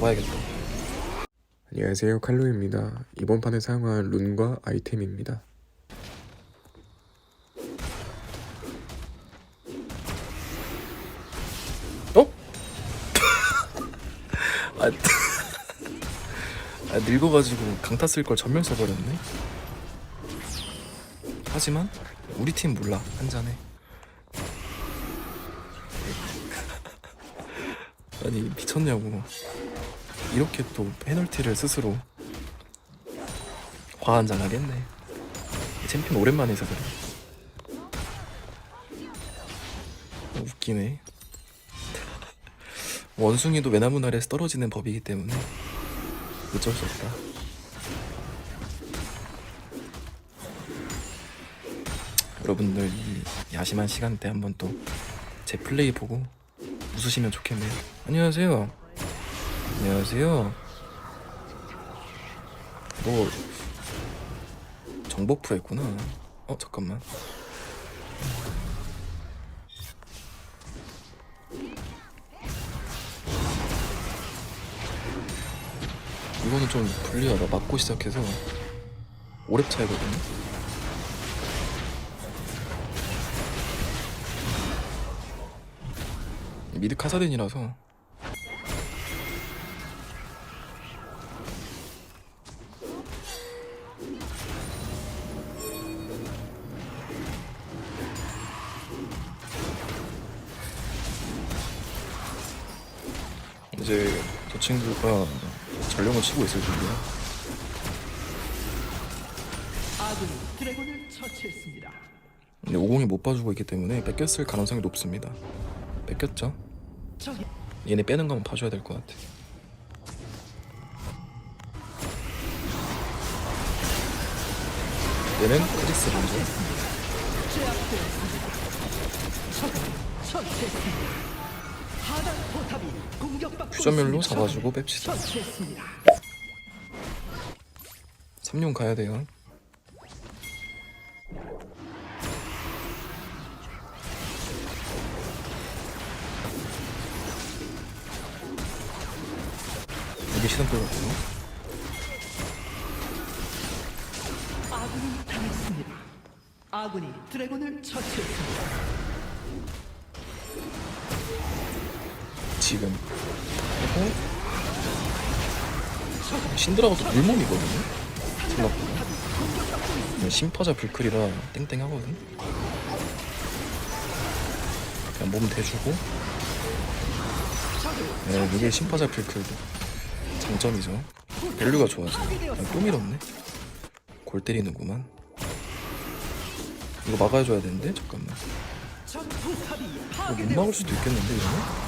잡아야겠다. 안녕하세요 칼로입니다. 이번 판에 사용할 룬과 아이템입니다. 어? 아, 아 늙어가지고 강타 쓸 걸 전멸 써버렸네. 하지만 우리 팀 몰라 한 잔에. 아니 미쳤냐고. 이렇게 또 페널티를 스스로 화한잔 하겠네. 챔피언 오랜만에. 어, 웃기네. 원숭이도 외나무 아래에서 떨어지는 법이기 때문에 어쩔 수 없다. 여러분들 이 야심한 시간대 한번 또 제 플레이 보고 웃으시면 좋겠네요. 안녕하세요. 안녕하세요. 뭐 정복프 했구나. 어 잠깐만. 이거는 좀 불리하다. 맞고 시작해서 오랩 차이거든요. 미드 카사딘이라서 이제 저 친구가 전령을 치고 있을 텐데요. 아군이 드래곤을 처치했습니다. 근데 50이 못 봐주고 있기 때문에 뺏겼을 가능성이 높습니다. 뺏겼죠? 저기 얘네 빼는 거 한번 봐줘야 될 것 같아. 얘는 크리스 먼저. 제압되었습니다. 적을 처치했습니다. 있습니다. 잡아주고 뺍시다. 처치했습니다. 3룡 가야 돼요. 여기 시선 끌었고요. 아군이 당했습니다. 아군이 드래곤을 처치했습니다. 지금. 그리고 신드라가 또 물몸이거든요. 생각보다. 심파자 불클이라 땡땡 하거든. 그냥 몸 대주고. 네, 이게 심파자 불클도 장점이죠. 밸류가 좋아서. 또 밀었네. 골 때리는구만. 이거 막아줘야 되는데 잠깐만. 못. 막을 수도 있겠는데 이러면?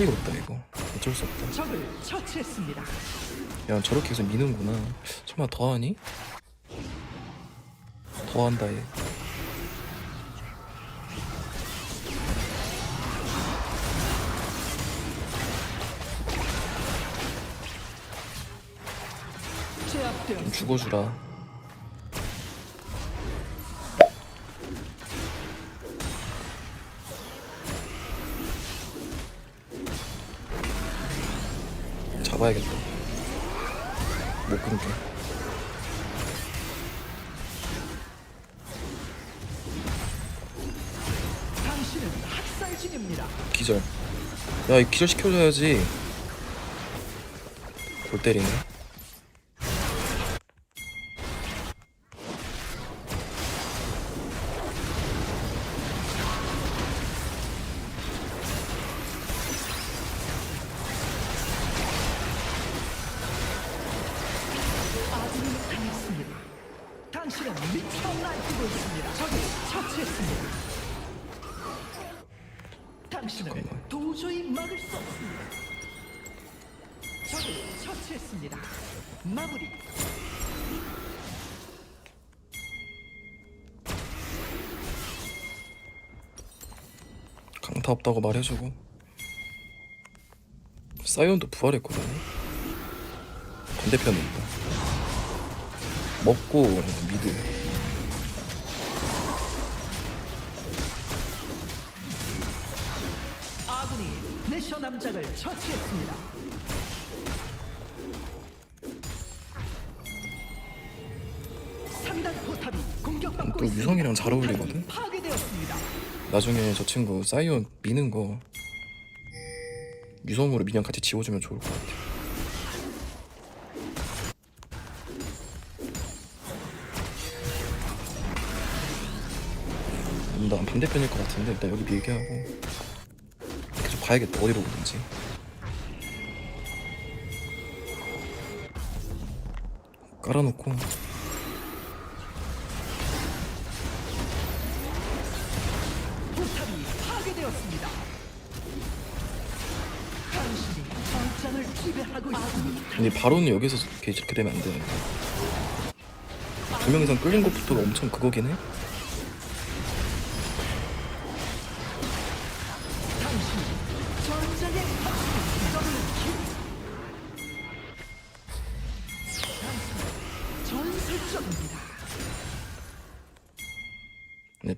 풀리가 없다 이거 어쩔 수 없다 적을 처치했습니다. 야 저렇게 해서 미는구나 설마 더하니? 더한다 얘 제압되었습니다. 죽어주라 잡아야겠다. 못 끊게. 기절. 야 이 기절 시켜줘야지. 골 때리네 당신은 미쳐 날뛰고 있습니다. 적을 처치했습니다. 당신은 잠깐만. 도저히 막을 수 없습니다. 적을 처치했습니다. 마무리. 강타 없다고 말해주고 사이온도 부활했거든요 반대편에 있다 먹고 미드 아군이 내셔 남작을 처치했습니다. 삼단 포탑이 공격받고 또 있습니다. 유성이랑 잘 어울리거든? 파괴되었습니다. 나중에 저 친구 사이온 미는 거 유성으로 미냥 같이 지워주면 좋을 것 같아. 나 반대편일 것 같은데 일단 여기 밀게 하고 계속 봐야겠다 어디로 오든지 깔아놓고 포탑이 파괴되었습니다. 당신이 전장을 지배하고 있습니다. 근데 바로는 여기서 이렇게 이렇게 되면 안 되는데 두 명 이상 끌린 것부터 엄청 그거긴 해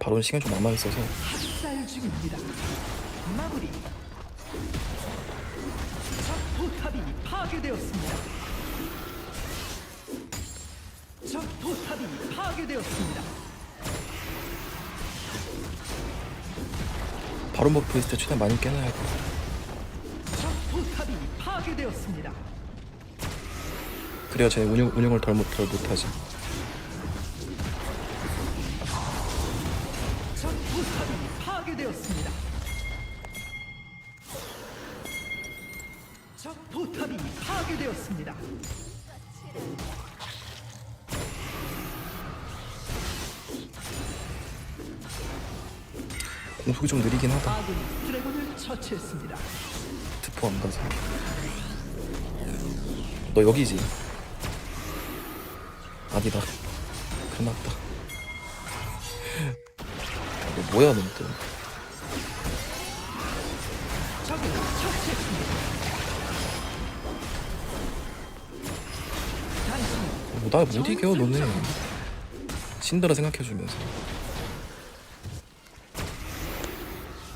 바로는 시간이 좀 남아 있어서. 포탑이 파괴되었습니다. 바로 버프 있을 때 최대한 많이 깨놔야 돼. 그래야 쟤네 운영, 운영을 덜, 못, 덜 못하지 파괴되었습니다. 적 포탑이 파괴되었습니다. 공속이 좀 느리긴 하다 아군이 드래곤을 처치했습니다. 트포 안 가서 너 여기지? 아니다 큰일 났다 너 뭐야 넌또 당신은 나못 이겨 너네 신더라 생각해주면서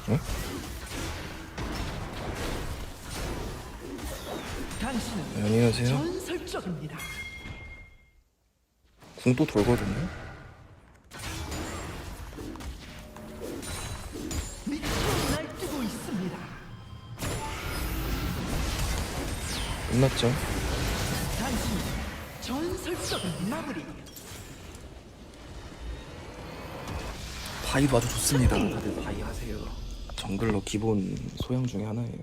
응? 당신은 네, 안녕히 가세요 전설적입니다. 궁또 돌거든요 끝났죠? 바이도 아주 좋습니다. 다들 바이 하세요. 정글러 기본 소양 중에 하나예요